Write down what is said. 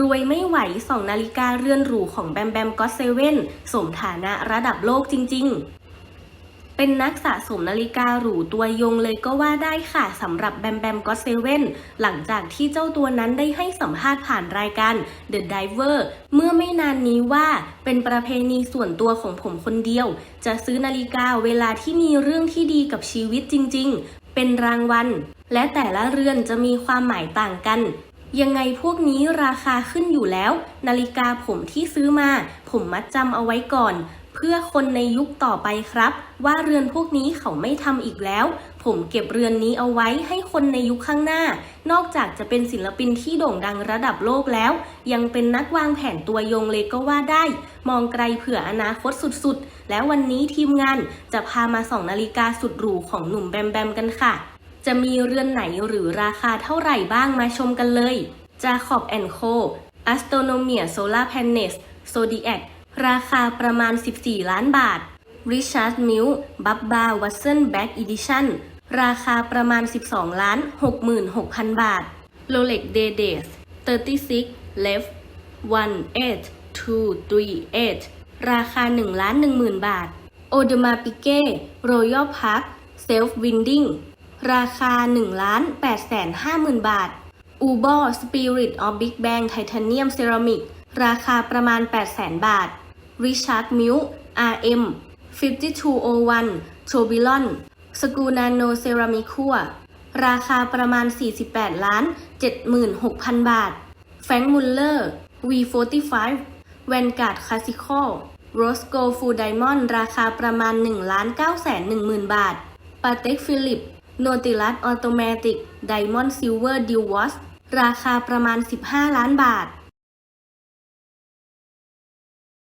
รวยไม่ไหวสองนาฬิกาเรือนหรูของแบมแบมก็เซเว่นสมฐานะระดับโลกจริง ๆ เป็นนักสะสมนาฬิกาหรูตัวยงเลยก็ว่าได้ค่ะสำหรับแบมแบมก็เซเว่นหลังจากที่เจ้าตัวนั้นได้ให้สัมภาษณ์ผ่านรายการ The Diver เมื่อไม่นานนี้ว่าเป็นประเพณีส่วนตัวของผมคนเดียว จะซื้อนาฬิกาเวลาที่มีเรื่องที่ดีกับชีวิตจริง ๆ เป็นรางวัลและแต่ละเรือนจะมีความหมายต่างกัน ยังไงพวกนี้ราคาขึ้นอยู่แล้ว นาฬิกาผมที่ซื้อมา ผมมัดจำเอาไว้ก่อน เพื่อคนในยุคต่อไปครับ ว่าเรือนพวกนี้เขาไม่ทำอีกแล้ว ผมเก็บเรือนนี้เอาไว้ให้คนในยุคข้างหน้า นอกจากจะเป็นศิลปินที่โด่งดังระดับโลกแล้ว ยังเป็นนักวางแผนตัวยงเลยก็ว่าได้ มองไกลเผื่ออนาคตสุดๆ แล้ววันนี้ทีมงานจะพามาส่องนาฬิกาสุดหรูของหนุ่มแบมแบมกันค่ะ จะมีเรือนไหนหรือราคาเท่าไหร่บ้างมาชมกันเลย Jacob Co Astronomia Solar Panels Zodiac ราคาประมาณ 14 ล้านบาท Richard Mille Bubba Watson Back Edition ราคาประมาณ 12 ล้าน 66,000 บาท Rolex Day Days 36 Left 18238 ราคา 1 ล้าน 10,000 บาท Audemars Piguet Royal Park Self Winding ราคา 1 8 50,000 บาท u b o Spirit of Big Bang Titanium Ceramic ราคาประมาณ 800,000 บาท Richard Mille RM 5201 t r o b i l o n s c u Nano Ceramicua ราคาประมาณ 48 ล้าน 76,000 บาท Frank Muller V45 Vanguard Classical Rose Gold Full Diamond ราคาประมาณ1ล้าท Patek Philippe น9แสน10,000บาท Patek Philippe Nautilus Automatic Diamond Silver Deal Watch ราคาประมาณ 15 ล้านบาท